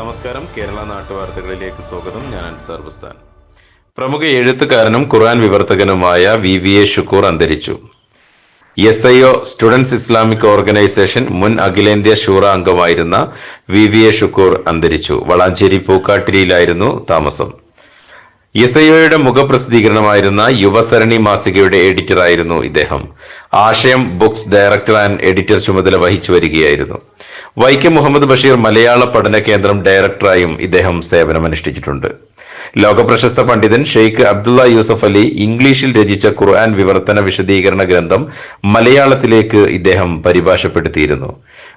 നമസ്കാരം. കേരള നാട്ടുവാർത്തകളിലേക്ക് സ്വാഗതം. ഞാൻ അൻസാർ ബുസ്താൻ. പ്രമുഖ എഴുത്തുകാരനും ഖുർആൻ വിവർത്തകനുമായ വി വി എ ഷുക്കൂർ അന്തരിച്ചു. S I O students Islamic organisation മുൻ അഖിലേന്ത്യാ ഷൂറ അംഗമായിരുന്ന വി വി എ ഷുക്കൂർ അന്തരിച്ചു. വളാഞ്ചേരി പൂക്കാട്ടിരിയിലായിരുന്നു താമസം. എസ് ഐ ഒയുടെ മുഖപ്രസിദ്ധീകരണമായിരുന്ന യുവസരണി മാസികയുടെ എഡിറ്ററായിരുന്നു ഇദ്ദേഹം. ആശയം ബുക്സ് ഡയറക്ടർ ആൻഡ് എഡിറ്റർ ചുമതല വഹിച്ചു വരികയായിരുന്നു. വൈക്കം മുഹമ്മദ് ബഷീർ മലയാള പഠന കേന്ദ്രം ഡയറക്ടറായും ഇദ്ദേഹം സേവനമനുഷ്ഠിച്ചിട്ടുണ്ട്. ലോകപ്രശസ്ത പണ്ഡിതൻ ഷെയ്ഖ് അബ്ദുള്ള യൂസഫ് അലി ഇംഗ്ലീഷിൽ രചിച്ച ഖുർആൻ വിവർത്തന വിശദീകരണ ഗ്രന്ഥം മലയാളത്തിലേക്ക് ഇദ്ദേഹം പരിഭാഷപ്പെടുത്തിയിരുന്നു.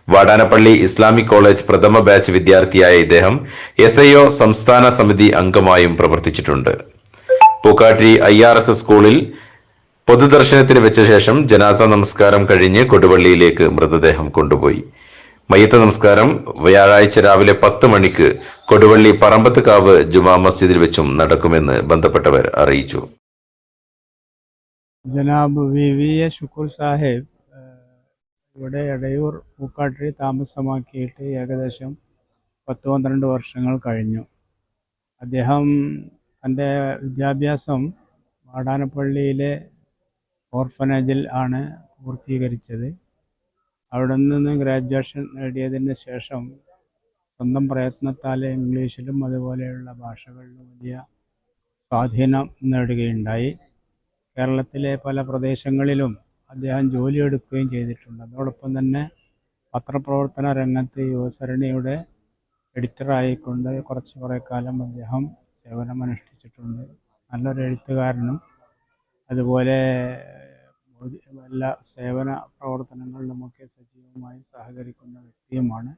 വാടാനപ്പള്ളി ഇസ്ലാമിക് കോളേജ് പ്രഥമ ബാച്ച് വിദ്യാർത്ഥിയായ ഇദ്ദേഹം എസ് സംസ്ഥാന സമിതി അംഗമായും പ്രവർത്തിച്ചിട്ടുണ്ട്. പൂക്കാട്ടി ഐ ആർ എസ് സ്കൂളിൽ പൊതുദർശനത്തിന് വെച്ച ശേഷം ജനാസ നമസ്കാരം കഴിഞ്ഞ് കൊടുവള്ളിയിലേക്ക് മൃതദേഹം കൊണ്ടുപോയി. മയ്യത്ത് നമസ്കാരം വ്യാഴാഴ്ച രാവിലെ പത്ത് മണിക്ക് കൊടുവള്ളി പറമ്പത്തുകാവ് ജുമാ മസ്ജിദിൽ വെച്ചും നടക്കുമെന്ന് ബന്ധപ്പെട്ടവർ അറിയിച്ചു. ജനാബ് V V A Shukoor Sahib ഇവിടെ എടയൂർ പൂക്കാട്ടിൽ താമസമാക്കിയിട്ട് ഏകദേശം പത്ത് പന്ത്രണ്ട് വർഷങ്ങൾ കഴിഞ്ഞു. അദ്ദേഹം തന്റെ വിദ്യാഭ്യാസം വാടാനപ്പള്ളിയിലെ ഓർഫനേജിൽ ആണ് പൂർത്തീകരിച്ചത്. അവിടെ നിന്ന് ഗ്രാജുവേഷൻ നേടിയതിന് ശേഷം സ്വന്തം പ്രയത്നത്താൽ ഇംഗ്ലീഷിലും അതുപോലെയുള്ള ഭാഷകളിലും വലിയ സ്വാധീനം നേടുകയുണ്ടായി. കേരളത്തിലെ പല പ്രദേശങ്ങളിലും അദ്ദേഹം ജോലിയെടുക്കുകയും ചെയ്തിട്ടുണ്ട്. അതോടൊപ്പം തന്നെ പത്രപ്രവർത്തന രംഗത്ത് യുവസരണിയുടെ എഡിറ്ററായിക്കൊണ്ട് കുറച്ച് കുറേ കാലം അദ്ദേഹം സേവനമനുഷ്ഠിച്ചിട്ടുണ്ട് നല്ലൊരു എഴുത്തുകാരനും. അതുപോലെ എല്ലാ സേവന പ്രവർത്തനങ്ങളിലുമൊക്കെ സജീവമായി സഹകരിക്കുന്ന വ്യക്തിയുമാണ്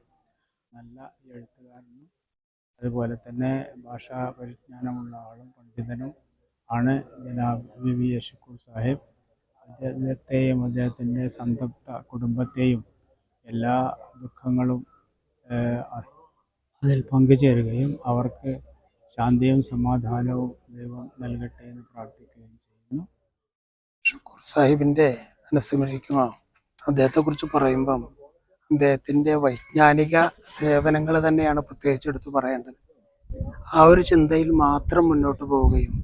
നല്ല എഴുത്തുകാരനും. അതുപോലെ തന്നെ ഭാഷാ പരിജ്ഞാനമുള്ള ആളും പണ്ഡിതനും ആണ് ജനാബ് വി വി യഷക്കൂർ സാഹിബ്. അദ്ദേഹത്തെയും അദ്ദേഹത്തിന്റെ സംതൃപ്ത കുടുംബത്തെയും എല്ലാ ദുഃഖങ്ങളും അതിൽ പങ്കുചേരുകയും അവർക്ക് ശാന്തിയും സമാധാനവും ദൈവം നൽകട്ടെ എന്ന് പ്രാർത്ഥിക്കുകയും ചെയ്യുന്നു. ഷുക്കൂർ സാഹിബിന്റെ അനുസ്മരിക്കുമോ അദ്ദേഹത്തെക്കുറിച്ച് പറയുമ്പം അദ്ദേഹത്തിന്റെ വൈജ്ഞാനിക സേവനങ്ങൾ തന്നെയാണ് പ്രത്യേകിച്ച് എടുത്തു പറയേണ്ടത്. ആ ഒരു ചിന്തയിൽ മാത്രം മുന്നോട്ട് പോവുകയും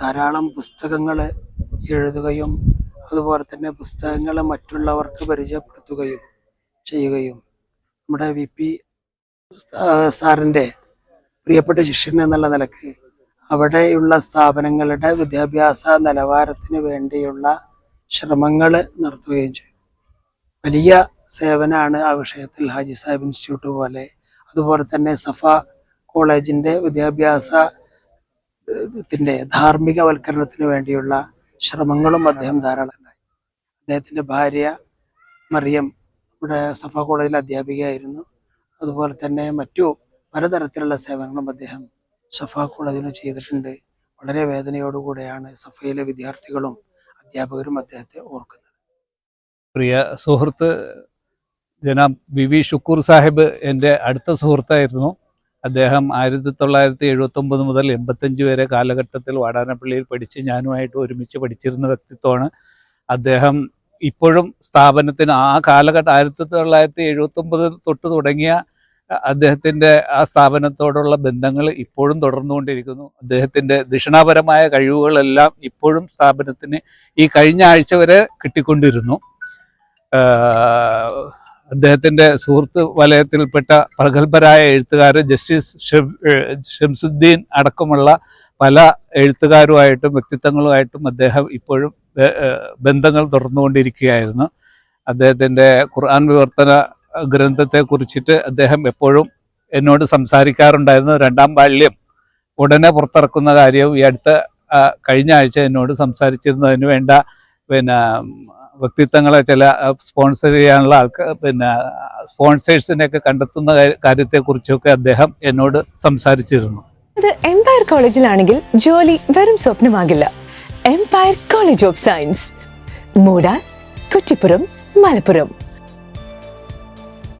ധാരാളം പുസ്തകങ്ങൾ എഴുതുകയും അതുപോലെ തന്നെ പുസ്തകങ്ങൾ മറ്റുള്ളവർക്ക് പരിചയപ്പെടുത്തുകയും ചെയ്യുകയും നമ്മുടെ വി പി സാറിന്റെ പ്രിയപ്പെട്ട ശിഷ്യൻ എന്നുള്ള നിലയ്ക്ക് അവിടെയുള്ള സ്ഥാപനങ്ങളുടെ വിദ്യാഭ്യാസ നിലവാരത്തിന് വേണ്ടിയുള്ള ശ്രമങ്ങൾ നടത്തുകയും ചെയ്തു. വലിയ സേവനമാണ് ആ വിഷയത്തിൽ ഹാജി സാഹിബ് ഇൻസ്റ്റിറ്റ്യൂട്ട് പോലെ. അതുപോലെ തന്നെ സഫ കോളേജിന്റെ വിദ്യാഭ്യാസ ത്തിന്റെ ധാർമ്മികവൽക്കരണത്തിന് വേണ്ടിയുള്ള ശ്രമങ്ങളും അദ്ദേഹം ധാരാളം ഉണ്ടായി അദ്ദേഹത്തിന്റെ ഭാര്യ മറിയം നമ്മുടെ സഫ കോളേജിൽ അധ്യാപികയായിരുന്നു. അതുപോലെ തന്നെ മറ്റു പലതരത്തിലുള്ള സേവനങ്ങളും അദ്ദേഹം സഫ കോളേജിന് ചെയ്തിട്ടുണ്ട്. വളരെ വേദനയോടുകൂടെയാണ് സഫയിലെ വിദ്യാർത്ഥികളും അധ്യാപകരും അദ്ദേഹത്തെ ഓർക്കുന്നത്. പ്രിയ സുഹൃത്ത് ജനാബ് ബി വി ഷുക്കൂർ സാഹിബ് എന്റെ അടുത്ത സുഹൃത്തായിരുന്നു. അദ്ദേഹം ആയിരത്തി തൊള്ളായിരത്തി എഴുപത്തൊമ്പത് മുതൽ എൺപത്തഞ്ച് വരെ കാലഘട്ടത്തിൽ വാടാനപ്പള്ളിയിൽ പഠിച്ച് ഞാനുമായിട്ട് ഒരുമിച്ച് പഠിച്ചിരുന്ന വ്യക്തിത്വമാണ് അദ്ദേഹം. ഇപ്പോഴും സ്ഥാപനത്തിന് ആ കാലഘട്ടം ആയിരത്തി തൊള്ളായിരത്തി എഴുപത്തൊമ്പത് തൊട്ട് തുടങ്ങിയ അദ്ദേഹത്തിന്റെ ആ സ്ഥാപനത്തോടുള്ള ബന്ധങ്ങൾ ഇപ്പോഴും തുടർന്നുകൊണ്ടിരിക്കുന്നു. അദ്ദേഹത്തിന്റെ ദക്ഷിണാപരമായ കഴിവുകളെല്ലാം ഇപ്പോഴും സ്ഥാപനത്തിന് ഈ കഴിഞ്ഞ ആഴ്ച വരെ കിട്ടിക്കൊണ്ടിരുന്നു. അദ്ദേഹത്തിന്റെ സുഹൃത്ത് വലയത്തിൽപ്പെട്ട പ്രഗത്ഭരായ എഴുത്തുകാർ ജസ്റ്റിസ് ഷംസുദ്ദീൻ അടക്കമുള്ള പല എഴുത്തുകാരുമായിട്ടും വ്യക്തിത്വങ്ങളുമായിട്ടും അദ്ദേഹം ഇപ്പോഴും ബന്ധങ്ങൾ തുടർന്നുകൊണ്ടിരിക്കുകയായിരുന്നു. അദ്ദേഹത്തിന്റെ ഖുർആൻ വിവർത്തന ഗ്രന്ഥത്തെ കുറിച്ചിട്ട് അദ്ദേഹം എപ്പോഴും എന്നോട് സംസാരിക്കാറുണ്ടായിരുന്നു. രണ്ടാം ബാല്യം ഉടനെ പുറത്തിറക്കുന്ന കാര്യവും ഈ അടുത്ത കഴിഞ്ഞ ആഴ്ച എന്നോട് സംസാരിച്ചിരുന്നതിന് വേണ്ട പിന്നെ വ്യക്തിത്വങ്ങളെ ചില സ്പോൺസർ ചെയ്യാനുള്ള ആൾക്കാർ പിന്നെ സ്പോൺസേഴ്സിനെയൊക്കെ കണ്ടെത്തുന്ന കാര്യത്തെ കാര്യത്തെക്കുറിച്ചൊക്കെ അദ്ദേഹം എന്നോട് സംസാരിച്ചിരുന്നു. അത് എംപയർ കോളേജിലാണെങ്കിൽ ജോലി വെറും സ്വപ്നമാകില്ല. Empire college of science Moodar Kuttippuram Malappuram.